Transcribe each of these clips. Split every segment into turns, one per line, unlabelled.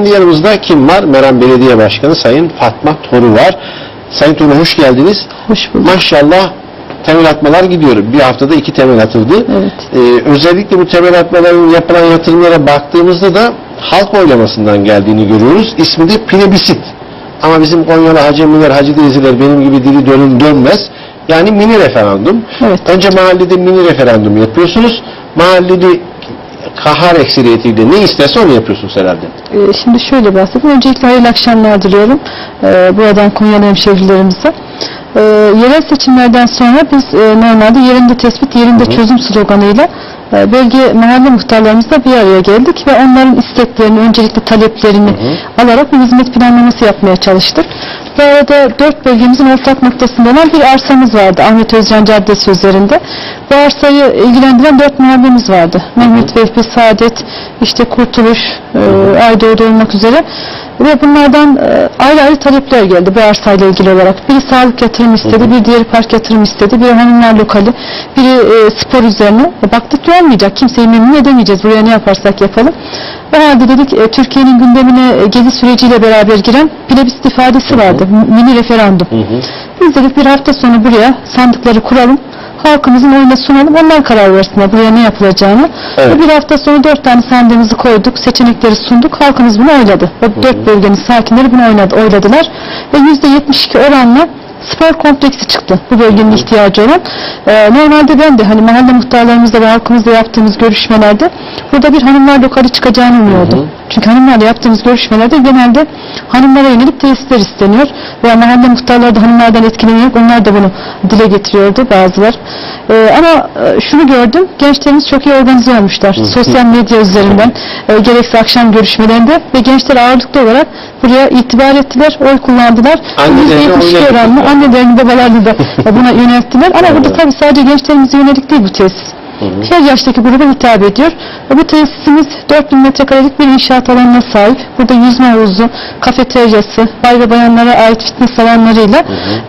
Şimdi yanımızda kim var? Meram Belediye Başkanı Sayın Fatma Toru var. Sayın Toru hoş geldiniz.
Hoş bulduk.
Maşallah temel atmalar gidiyor. Bir haftada iki temel atıldı.
Evet.
Ee, özellikle bu temel atmaların yapılan yatırımlara baktığımızda da halk oylamasından geldiğini görüyoruz. İsmi de plebisit. Ama bizim Konyalı hacemiler, hacı teyzeler benim gibi dili dönün dönmez. Yani mini referandum.
Evet.
Önce mahallede mini referandum yapıyorsunuz. Mahalleli kahar ekseriyetiyle ne isterse onu yapıyorsunuz herhalde.
Ee, Şimdi şöyle bahsedeyim. Öncelikle hayırlı akşamlar diliyorum. Ee, buradan Konyalı hemşehrilerimize. Ee, yerel seçimlerden sonra biz e, normalde yerinde tespit, yerinde çözüm sloganıyla e, bölge mahalle muhtarlarımızla bir araya geldik ve onların isteklerini, öncelikle taleplerini alarak bir hizmet planlaması yapmaya çalıştık. Bu arada dört bölgemizin ortak noktasında olan bir arsamız vardı Ahmet Özcan Caddesi üzerinde. Bu arsayı ilgilendiren dört mahallemiz vardı. Mehmet Vehbi, Saadet, işte Kurtuluş, e, Aydoğdu olmak üzere. Ve bunlardan e, ayrı ayrı talepler geldi bu arsayla ilgili olarak. Biri sağlık yatırım istedi, bir diğeri park yatırım istedi, biri hanımlar lokali, biri e, spor üzerine. E, baktık ki olmayacak, kimseyi memnun edemeyeceğiz buraya ne yaparsak yapalım. O halde dedik e, Türkiye'nin gündemine e, gezi süreciyle beraber giren plebiscit ifadesi vardı, mini referandum. Biz dedik bir hafta sonra buraya sandıkları kuralım, halkımızın oyuna sunalım, onlar karar versinler buraya ne yapılacağını.
Evet.
Ve bir hafta sonra dört tane sandığımızı koyduk, seçenekleri sunduk, halkımız bunu oyladı. O dört bölgenin sakinleri bunu oynadı, oyladılar. Ve yüzde 72 oranla spor kompleksi çıktı bu bölgenin ihtiyacı olan. Ee, normalde ben de hani mahalle muhtarlarımızla ve halkımızla yaptığımız görüşmelerde burada bir hanımlar lokali çıkacağını umuyordum. Çünkü hanımlarla yaptığımız görüşmelerde genelde hanımlara yönelik tesisler isteniyor. Veya mahalle muhtarları da hanımlardan etkileniyor. Onlar da bunu dile getiriyordu bazılar. Ee, ama e, şunu gördüm. Gençlerimiz çok iyi organize olmuşlar. Sosyal medya üzerinden e, gerekse akşam görüşmelerinde ve gençler ağırlıklı olarak buraya itibar ettiler, oy kullandılar.
Annelerini
%72
oyuna
oranlı
getirdiler.
annelerini babalarını da buna yönelttiler. Ama burada tabii sadece gençlerimize yönelik değil bu tesis. Her yaştaki gruba hitap ediyor. Ve bu tesisimiz 4000 metrekarelik bir inşaat alanına sahip. Burada yüzme havuzu, kafeteryası, bay ve bayanlara ait fitness alanlarıyla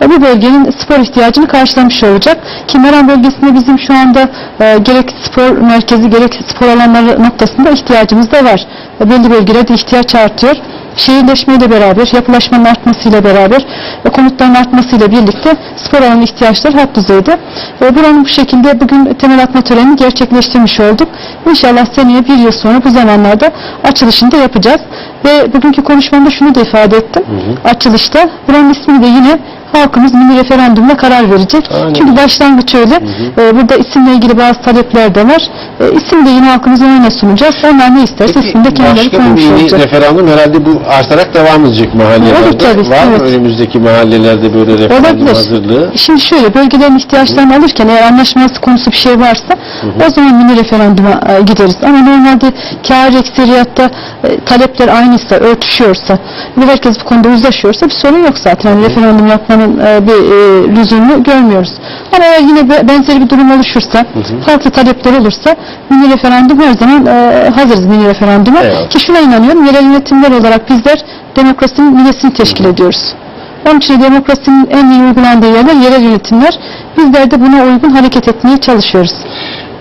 e, bu bölgenin spor ihtiyacını karşılamış olacak. Ki Meram bölgesinde bizim şu anda e, gerek spor merkezi gerek spor alanları noktasında ihtiyacımız da var. E, belli bölgelerde ihtiyaç artıyor şehirleşmeyle beraber, yapılaşmanın artmasıyla beraber ve konutların artmasıyla birlikte spor alanı ihtiyaçları hat düzeyde. E, buranın bu şekilde bugün temel atma törenini gerçekleştirmiş olduk. İnşallah seneye bir yıl sonra bu zamanlarda açılışını da yapacağız. Ve bugünkü konuşmamda şunu da ifade ettim. Açılışta buranın ismini de yine halkımız mini referandumla karar verecek.
Aynen.
Çünkü başlangıç öyle. E, burada isimle ilgili bazı talepler de var. E, isim de yine halkımızın önüne sunacağız. Onlar ne isterse
Peki
de kendileri
başka
koymuş
mini
olacak.
referandum herhalde bu artarak devam edecek mahallelerde.
Olur tabii,
Var mı
evet.
önümüzdeki mahallelerde böyle referandum
Olabilir.
hazırlığı?
Şimdi şöyle bölgelerin ihtiyaçlarını alırken eğer anlaşması konusu bir şey varsa o zaman mini referanduma e, gideriz. Ama normalde kâr ekseriyatta e, talepler aynıysa, örtüşüyorsa ve herkes bu konuda uzlaşıyorsa bir sorun yok zaten. Yani referandum yapmanın e, bir e, lüzumunu görmüyoruz. Ama eğer yine be- benzeri bir durum oluşursa, farklı talepler olursa mini referandum her zaman e, hazırız mini referanduma.
Eyvallah.
Ki şuna inanıyorum, yerel yönetimler olarak bizler demokrasinin minesini teşkil ediyoruz. Onun için de demokrasinin en iyi uygulandığı yerler yerel yönetimler. Bizler de buna uygun hareket etmeye çalışıyoruz.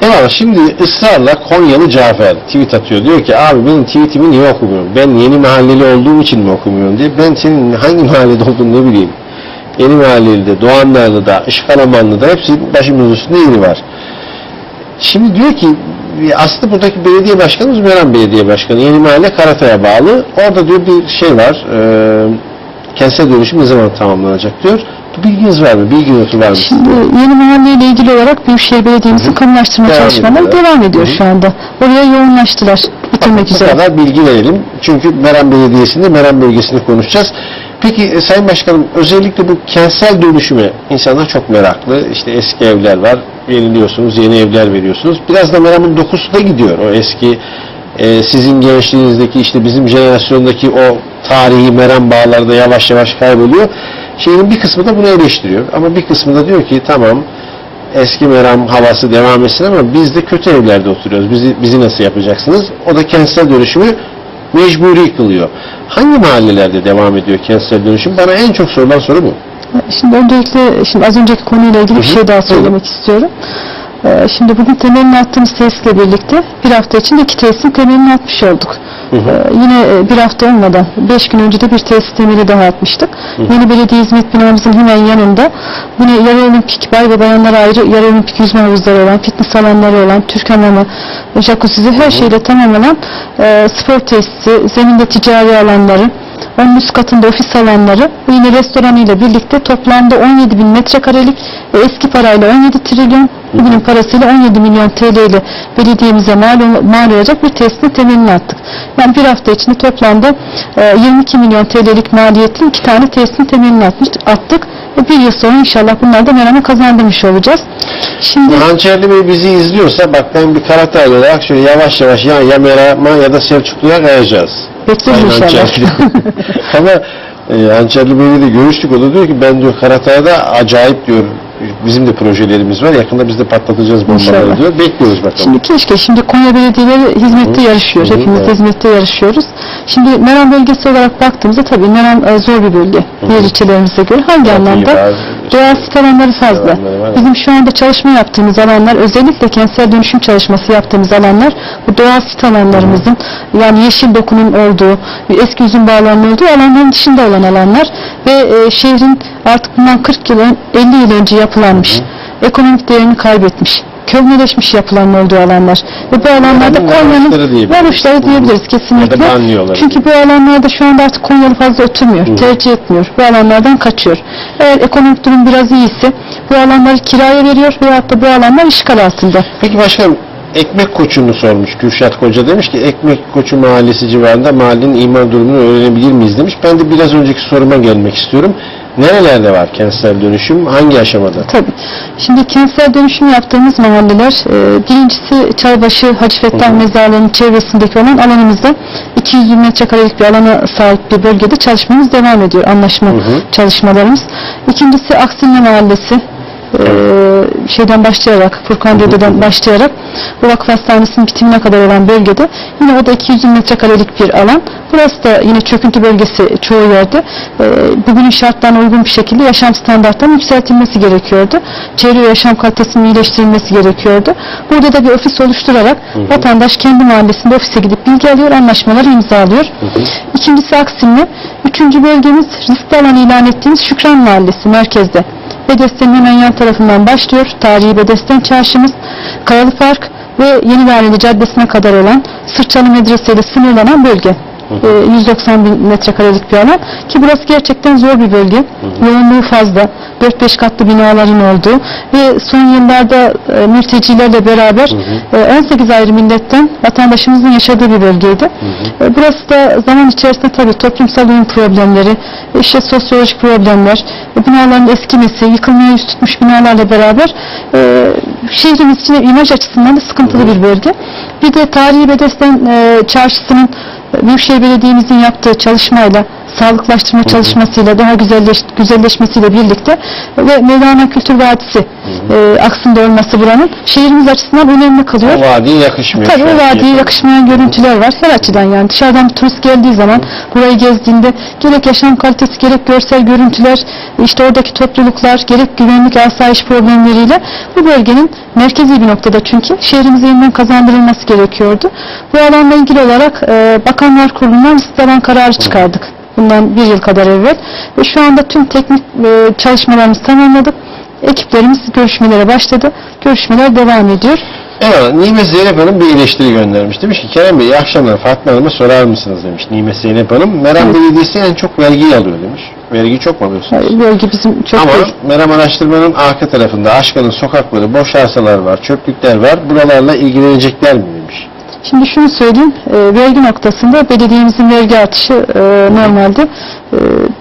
Eyvallah şimdi ısrarla Konyalı Cafer tweet atıyor. Diyor ki abi benim tweetimi niye okumuyorsun? Ben yeni mahalleli olduğum için mi okumuyorum diye. Ben senin hangi mahallede olduğunu ne bileyim. Yeni mahalleli Doğanlarlı'da, Işkalamanlı'da hepsi başımızın üstünde yeri var. Şimdi diyor ki aslında buradaki belediye başkanımız Meram Belediye Başkanı. Yeni Mahalle Karatay'a bağlı. Orada diyor bir şey var. E, kentsel dönüşüm ne zaman tamamlanacak diyor. Bilginiz var mı? Bilgi notu var mı?
Şimdi yeni mahalle ile ilgili olarak Büyükşehir Belediye'mizin kamulaştırma
Devam
çalışmaları
ediyorlar.
devam ediyor
Hı hı.
şu anda. Oraya yoğunlaştılar. Bitirmek
Bu
üzere.
kadar bilgi verelim. Çünkü Meram Belediyesi'nde Meram bölgesini konuşacağız. Peki e, Sayın Başkanım özellikle bu kentsel dönüşüme insanlar çok meraklı. İşte eski evler var. Yeniliyorsunuz, yeni evler veriyorsunuz. Biraz da Meram'ın dokusu da gidiyor. O eski e, sizin gençliğinizdeki işte bizim jenerasyondaki o tarihi Meram bağları da yavaş yavaş kayboluyor. Şeyin bir kısmı da bunu eleştiriyor. Ama bir kısmı da diyor ki tamam eski meram havası devam etsin ama biz de kötü evlerde oturuyoruz. Bizi, bizi nasıl yapacaksınız? O da kentsel dönüşümü mecburi kılıyor. Hangi mahallelerde devam ediyor kentsel dönüşüm? Bana en çok sorulan soru bu.
Şimdi öncelikle şimdi az önceki konuyla ilgili bir şey daha söylemek istiyorum. Ee, şimdi bugün temelini attığımız tesisle birlikte bir hafta içinde iki tesisin temelini atmış olduk. Ee, yine e, bir hafta olmadan, beş gün önce de bir tesis temeli daha atmıştık. Yeni belediye hizmet binamızın hemen yanında yine yarı olimpik bay ve bayanlara ayrı yarı olimpik yüzme havuzları olan, fitness alanları olan, Türk hamamı, jacuzzi her şeyle tamamlanan e, spor tesisi, zeminde ticari alanları, üst katında ofis alanları ve yine restoranıyla birlikte toplamda 17 bin metrekarelik ve eski parayla 17 trilyon bugünün parasıyla 17 milyon TL ile belediyemize mal, mal olacak bir tesisin temelini attık. Yani bir hafta içinde toplamda e, 22 milyon TL'lik maliyetli iki tane tesisin temelini atmış, attık. Ve bir yıl sonra inşallah bunları da Meram'a kazandırmış olacağız. Şimdi
Hançerli Bey bizi izliyorsa bak ben bir Karatay olarak şöyle yavaş yavaş ya, ya Meram'a ya da Selçuklu'ya kayacağız.
bekleriz
Sayın
inşallah.
Hançerli. Ama e, Hançerli Bey'le de görüştük. O da diyor ki ben diyor Karatay'da acayip diyor bizim de projelerimiz var. Yakında biz de patlatacağız bombaları diyor. Bekliyoruz bakalım.
Şimdi keşke şimdi Konya Belediyeleri hizmette yarışıyor.
Hı hı,
Hepimiz
evet.
hizmette yarışıyoruz. Şimdi Meram bölgesi olarak baktığımızda tabii Meram e, zor bir bölge. Diğer ilçelerimize göre. Hangi anlamda? Sit alanları fazla.
alanları.
Bizim şu anda çalışma yaptığımız alanlar özellikle kentsel dönüşüm çalışması yaptığımız alanlar bu doğal sit alanlarımızın yani yeşil dokunun olduğu, eski üzüm bağlarının olduğu alanların dışında olan alanlar ve e, şehrin artık bundan 40 yıl, ön- 50 yıl önce yapılanmış, ekonomik değerini kaybetmiş, köhneleşmiş yapılan olduğu alanlar. Ve bu alanlarda
Yani
Konya'nın
varoluşları diyebiliriz.
kesinlikle. Çünkü bu alanlarda şu anda artık Konyalı fazla oturmuyor, tercih etmiyor. Bu alanlardan kaçıyor. Eğer ekonomik durum biraz iyiyse bu alanları kiraya veriyor veyahut da bu alanlar işgal altında.
Peki başkanım ekmek koçunu sormuş Kürşat Koca demiş ki ekmek koçu mahallesi civarında mahallenin imar durumunu öğrenebilir miyiz demiş. Ben de biraz önceki soruma gelmek istiyorum. Nerelerde var kentsel dönüşüm? Hangi aşamada?
Tabii. Şimdi kentsel dönüşüm yaptığımız mahalleler e, birincisi Çaybaşı Hacı Fettah Mezarlığı'nın çevresindeki olan alanımızda 200 bin metrekarelik bir alana sahip bir bölgede çalışmamız devam ediyor. Anlaşma çalışmalarımız. İkincisi Aksinli Mahallesi şeyden başlayarak Furkan Dede'den başlayarak bu vakıf hastanesinin bitimine kadar olan bölgede yine o da 200 bin metrekarelik bir alan. Burası da yine çöküntü bölgesi çoğu yerde. E, bugünün şartlarına uygun bir şekilde yaşam standartlarının yükseltilmesi gerekiyordu. Çevre ve yaşam kalitesinin iyileştirilmesi gerekiyordu. Burada da bir ofis oluşturarak vatandaş kendi mahallesinde ofise gidip bilgi alıyor, anlaşmaları imzalıyor. İkincisi Aksimli. Üçüncü bölgemiz riskli alan ilan ettiğimiz Şükran Mahallesi merkezde. Bedesten'in hemen yan tarafından başlıyor. Tarihi Bedesten çarşımız, Kayalı Park ve Yeni Valide Caddesi'ne kadar olan Sırçalı Medrese ile sınırlanan bölge. Ee, 190 bin metrekarelik bir alan ki burası gerçekten zor bir bölge. Yoğunluğu fazla. 4-5 katlı binaların olduğu ve son yıllarda e, mültecilerle beraber e, 18 ayrı milletten vatandaşımızın yaşadığı bir bölgeydi. E, burası da zaman içerisinde tabii toplumsal uyum problemleri, işte sosyolojik problemler, e, binaların eskimesi, yıkılmaya yüz tutmuş binalarla beraber e, şehrimiz için imaj açısından da sıkıntılı bir bölge. Bir de tarihi Bedesten e, çarşısının e, Büyükşehir Belediye'mizin yaptığı çalışmayla sağlıklaştırma çalışmasıyla daha güzelleş, güzelleşmesiyle birlikte ve Mevlana Kültür Vadisi e, aksında olması buranın şehrimiz açısından önemli kılıyor.
O vadiye yakışmıyor.
Tabii o vadiye yakışmayan görüntüler var her açıdan yani dışarıdan turist geldiği zaman burayı gezdiğinde gerek yaşam kalitesi gerek görsel görüntüler işte oradaki topluluklar gerek güvenlik asayiş problemleriyle bu bölgenin merkezi bir noktada çünkü şehrimize yeniden kazandırılması gerekiyordu. Bu alanla ilgili olarak e, Bakanlar Kurulu'ndan alan kararı çıkardık. Bundan bir yıl kadar evvel ve şu anda tüm teknik e, çalışmalarımızı tamamladık. Ekiplerimiz görüşmelere başladı. Görüşmeler devam ediyor.
Evet, Nimet Zeynep Hanım bir eleştiri göndermiş. Demiş ki Kerem Bey iyi akşamlar Fatma Hanım'a sorar mısınız demiş Nimet Zeynep Hanım. Meram. Belediyesi en çok vergiyi alıyor demiş. Vergi çok mu alıyorsunuz?
Yani bölge bizim çok
Ama
değil.
Meram Araştırma'nın arka tarafında Aşka'nın sokakları, boş arsalar var, çöplükler var. Buralarla ilgilenecekler mi.
Şimdi şunu söyleyeyim, e, vergi noktasında belediyemizin vergi artışı e, normalde e,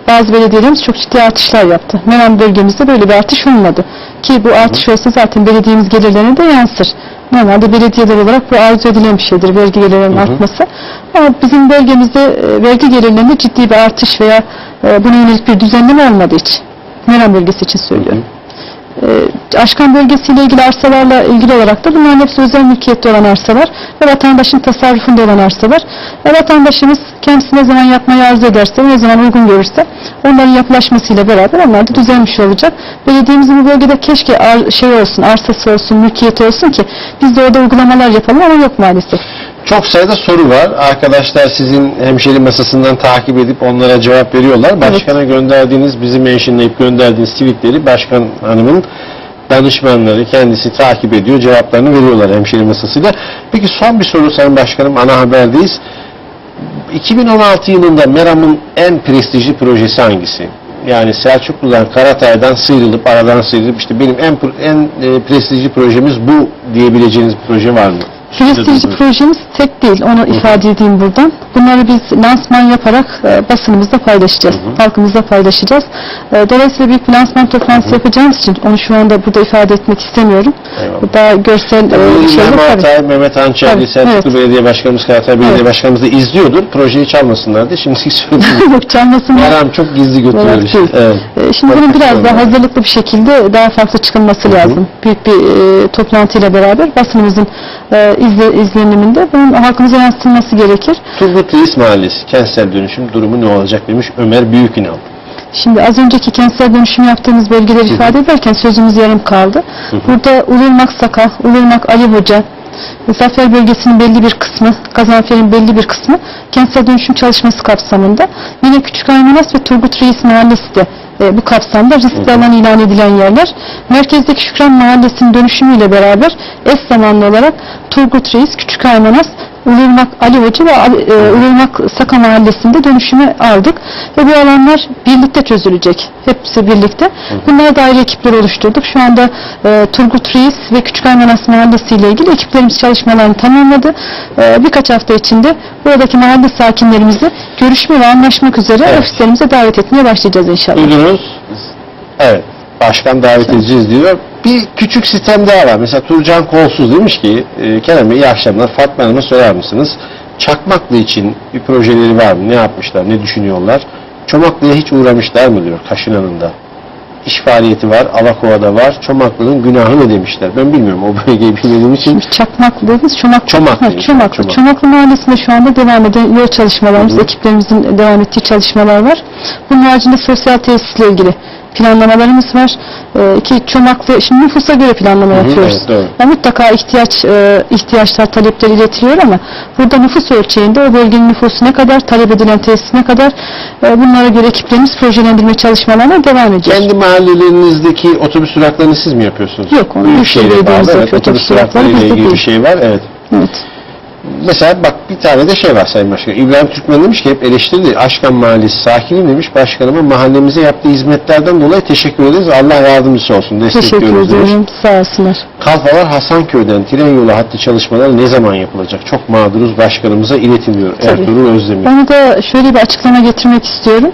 bazı belediyelerimiz çok ciddi artışlar yaptı. Meram bölgemizde böyle bir artış olmadı. Ki bu artış olsa zaten belediyemiz gelirlerine de yansır. Normalde belediyeler olarak bu arzu edilen bir şeydir vergi gelirlerinin artması. Ama bizim bölgemizde e, vergi gelirlerinde ciddi bir artış veya e, buna yönelik bir düzenleme olmadı hiç. Meram bölgesi için söylüyorum. E, Aşkan bölgesiyle ilgili arsalarla ilgili olarak da bunların hepsi özel mülkiyette olan arsalar ve vatandaşın tasarrufunda olan arsalar. Ve vatandaşımız kendisi ne zaman yapmayı arzu ederse, ne zaman uygun görürse onların yapılaşmasıyla beraber onlar da düzelmiş olacak. Belediyemizin bu bölgede keşke ar- şey olsun, arsası olsun, mülkiyeti olsun ki biz de orada uygulamalar yapalım ama yok maalesef.
Çok sayıda soru var. Arkadaşlar sizin hemşeri masasından takip edip onlara cevap veriyorlar. Başkana gönderdiğiniz, bizi mentionlayıp gönderdiğiniz tweetleri başkan hanımın danışmanları kendisi takip ediyor. Cevaplarını veriyorlar hemşeri masasıyla. Peki son bir soru Sayın Başkanım. Ana haberdeyiz. 2016 yılında Meram'ın en prestijli projesi hangisi? Yani Selçuklu'dan, Karatay'dan sıyrılıp, aradan sıyrılıp işte benim en en e, prestijli projemiz bu diyebileceğiniz bir proje var mı?
Prestijli projemiz tek değil, onu ifade edeyim buradan. Bunları biz lansman yaparak e, basınımızda paylaşacağız, halkımızla paylaşacağız. E, dolayısıyla bir lansman toplantısı yapacağımız için onu şu anda burada ifade etmek istemiyorum.
Eyvallah.
Bu daha görsel e, şeyler tabii.
Altay, Mehmet
Tabii,
Selçuklu
evet.
Belediye Başkanımız, Karatay Belediye
Evet.
Başkanımız da izliyordur. Projeyi çalmasınlar diye şimdi söyleyeyim.
Yok çalmasın.
Meram çok gizli götürüyor.
Evet.
Evet.
E, Şimdi bunun
Çok
biraz daha hazırlıklı bir şekilde daha farklı çıkılması lazım. Büyük bir e, toplantıyla beraber basınımızın e, izle, izleniminde bunun halkımıza yansıtılması gerekir.
Turgut Reis Mahallesi kentsel dönüşüm durumu ne olacak demiş Ömer Büyükünal.
Şimdi az önceki kentsel dönüşüm yaptığımız bölgeleri ifade ederken sözümüz yarım kaldı. Burada Ulurmak Saka, Ulurmak Ali Hoca, Zafer bölgesinin belli bir kısmı, Gazanfer'in belli bir kısmı kentsel dönüşüm çalışması kapsamında. Yine Küçük Aymanas ve Turgut Reis Mahallesi de e, bu kapsamda riskli alan ilan edilen yerler. Merkezdeki Şükran Mahallesi'nin dönüşümüyle beraber eş zamanlı olarak Turgut Reis, Küçük Aymanas, Ulurmak Ali Hoca ve e, Ulurmak Saka Mahallesi'nde dönüşümü aldık. Ve bu alanlar birlikte çözülecek. Hepsi birlikte. Bunlara dair ekipler oluşturduk. Şu anda e, Turgut Reis ve Küçük Aymanas Mahallesi ile ilgili ekiplerimiz çalışmalarını tamamladı. E, birkaç hafta içinde buradaki mahalle sakinlerimizi görüşme ve anlaşmak üzere
Evet.
ofislerimize davet etmeye başlayacağız inşallah.
Duydunuz. Evet. Başkan davet edeceğiz diyor. Bir küçük sistem daha var. Mesela Turcan Kolsuz demiş ki e, Kerem Bey iyi akşamlar. Fatma Hanım'a sorar mısınız? Çakmaklı için bir projeleri var mı? Ne yapmışlar? Ne düşünüyorlar? Çomaklı'ya hiç uğramışlar mı diyor Kaşınan'ında. İş faaliyeti var. Avakova'da var. Çomaklı'nın günahı ne demişler? Ben bilmiyorum. O bölgeyi bilmediğim için.
Çakmaklı dediniz, Çomaklı.
Çomaklı.
Ha, Çomaklı.
Çomaklı.
Çomaklı Mahallesi'nde şu anda devam eden yol çalışmalarımız,
Hı hı.
ekiplerimizin devam ettiği çalışmalar var. Bunun haricinde sosyal tesisle ilgili planlamalarımız var. Ee, ki Çomaklı, şimdi nüfusa göre planlama
Hı hı,
yapıyoruz.
evet, doğru.
Yani mutlaka ihtiyaç e, ihtiyaçlar, talepler iletiliyor ama burada nüfus ölçeğinde o bölgenin nüfusu ne kadar, talep edilen tesis ne kadar e, bunlara göre ekiplerimiz projelendirme çalışmalarına devam ediyor.
Kendi mahallelerinizdeki otobüs duraklarını siz mi yapıyorsunuz?
Yok, onu
Büyükşehir'e
Büyükşehir
bağlı.
Belediyemiz
Evet,
yapıyor.
otobüs
Otobüs durakları
durakları ile
bizde
ilgili bir
değil.
şey var. Evet.
Evet.
Mesela bak bir tane de şey var Sayın Başkan. İbrahim Türkmen demiş ki hep eleştirdi. Aşkan Mahallesi sakinim demiş. Başkanıma mahallemize yaptığı hizmetlerden dolayı teşekkür ederiz. Allah yardımcısı olsun.
Teşekkür
Destekliyoruz demiş.
ederim. Sağ olsunlar.
Kalfalar Hasanköy'den tren yolu hattı çalışmaları ne zaman yapılacak? Çok mağduruz başkanımıza iletin diyor.
Tabii.
Ertuğrul Özdemir.
Onu da şöyle bir açıklama getirmek istiyorum.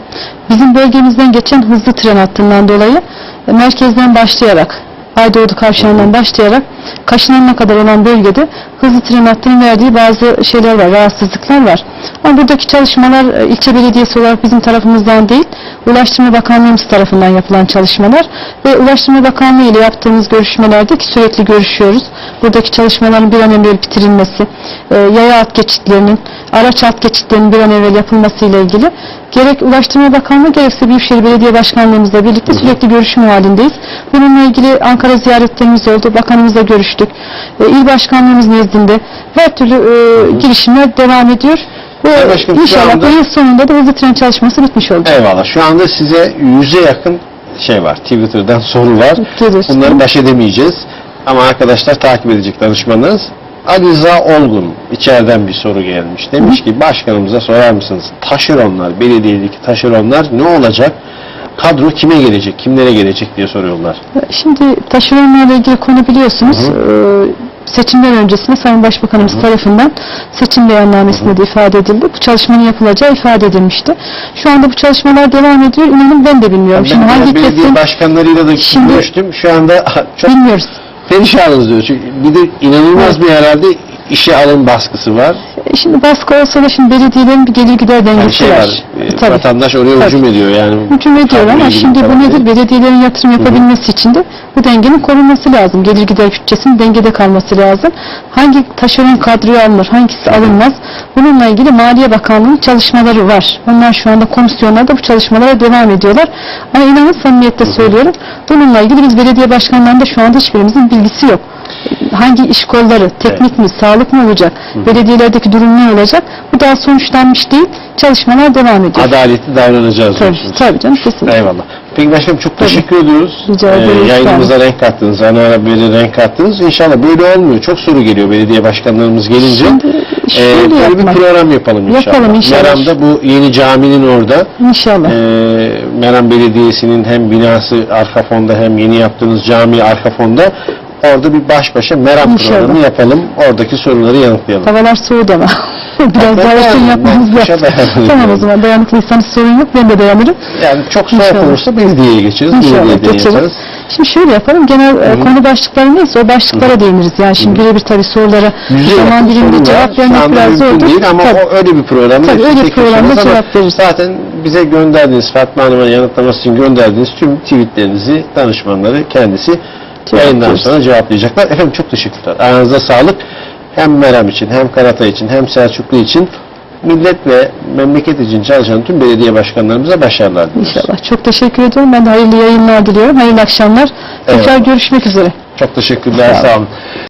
Bizim bölgemizden geçen hızlı tren hattından dolayı e, merkezden başlayarak Aydoğdu kavşağından başlayarak Kaşınan'a kadar olan bölgede hızlı tren hattının verdiği bazı şeyler var, rahatsızlıklar var. Ama buradaki çalışmalar e, ilçe belediyesi olarak bizim tarafımızdan değil, Ulaştırma Bakanlığımız tarafından yapılan çalışmalar ve Ulaştırma Bakanlığı ile yaptığımız görüşmelerde ki sürekli görüşüyoruz. Buradaki çalışmaların bir an evvel bitirilmesi, e, yaya alt geçitlerinin, araç alt geçitlerinin bir an evvel yapılması ile ilgili gerek Ulaştırma Bakanlığı gerekse Büyükşehir Belediye Başkanlığımızla birlikte sürekli görüşme halindeyiz. Bununla ilgili Ankara ziyaretlerimiz oldu. Bakanımızla görüştük. E, İl Başkanlığımız nezdinde her türlü e, girişimler devam ediyor. Ve
Başkanım, şu
inşallah
anda-
bu yıl sonunda da hızlı tren çalışması bitmiş olacak.
Eyvallah. Şu anda size yüze yakın şey var. Twitter'dan soru var.
Gelir.
Bunları baş edemeyeceğiz. Ama arkadaşlar takip edecek danışmanınız. Ali Rıza Olgun içeriden bir soru gelmiş. Demiş ki başkanımıza sorar mısınız? Taşeronlar, belediyedeki taşeronlar ne olacak? Kadro kime gelecek, kimlere gelecek diye soruyorlar.
Şimdi taşeronlarla ilgili konu biliyorsunuz. e, Seçimler öncesinde Sayın Başbakanımız tarafından seçim beyannamesinde de ifade edildi. Bu çalışmanın yapılacağı ifade edilmişti. Şu anda bu çalışmalar devam ediyor. İnanın ben de bilmiyorum. Şimdi
ben
hangi
belediye
kesim
başkanlarıyla da
Şimdi-
görüştüm. Şu anda çok
bilmiyoruz.
perişanız diyor. Çünkü bir de inanılmaz bir herhalde işe alım baskısı var.
E, Şimdi baskı olsa da şimdi belediyelerin bir gelir gider dengesi
Yani şey
var.
var, e,
Tabii.
vatandaş oraya
Tabii.
hücum ediyor yani.
hücum ediyor ama şimdi bu nedir?
diye.
Belediyelerin yatırım yapabilmesi için de bu dengenin korunması lazım. Gelir gider bütçesinin dengede kalması lazım. Hangi taşeron kadroyu alınır, hangisi alınmaz? Bununla ilgili Maliye Bakanlığı'nın çalışmaları var. Onlar şu anda komisyonlarda bu çalışmalara devam ediyorlar. Ama inanın samimiyetle söylüyorum. Bununla ilgili biz belediye başkanlarında şu anda hiçbirimizin bilgisi yok. Hangi iş kolları, teknik mi, sağlık mı olacak, belediyelerdeki durum ne olacak? Bu daha sonuçlanmış değil. Çalışmalar devam ediyor.
Adaletli davranacağız
Tabii,
diyorsunuz.
tabii canım kesinlikle.
Eyvallah. Peki başkanım çok teşekkür ediyoruz.
Rica ederim,
yayınımıza renk kattınız. Ana ara böyle renk kattınız. İnşallah böyle olmuyor. Çok soru geliyor belediye başkanlarımız gelince.
Şimdi
Ee, böyle bir
yapmak.
program yapalım inşallah.
Yapalım inşallah.
Meram'da bu yeni caminin orada
İnşallah.
e, Meram Belediyesi'nin hem binası arka fonda hem yeni yaptığınız cami arka fonda orada bir baş başa
İnşallah.
programı yapalım. Oradaki soruları yanıtlayalım.
Havalar soğudu ama. Biraz daha
dayanırım,
yapmamız lazım. Tamam o zaman dayanıklıysanız sorun yok. Ben de dayanırım.
Yani çok soğuk olursa belediyeye geçeriz.
İnşallah geçeriz. Şimdi şöyle yapalım. Genel e, konu başlıkları neyse o başlıklara değiniriz. Yani şimdi birebir tabii sorulara
Yüze
zaman
var.
cevap vermek biraz zordur.
değil ama
Tabii.
o öyle bir programda
Tabii, öyle
tek
programda cevap veririz.
Zaten bize gönderdiğiniz Fatma Hanım'a yanıtlaması için gönderdiğiniz tüm tweetlerinizi danışmanları kendisi yayından sonra cevaplayacaklar. Efendim çok teşekkürler. Ayağınıza sağlık. Hem Meram için hem Karatay için hem Selçuklu için millet ve memleket için çalışan tüm belediye başkanlarımıza başarılar diliyoruz.
İnşallah. Çok teşekkür ediyorum. Ben de hayırlı yayınlar diliyorum. Hayırlı akşamlar. Tekrar
Eyvallah.
görüşmek üzere.
Çok teşekkürler.
Sağ olun.
Sağ olun.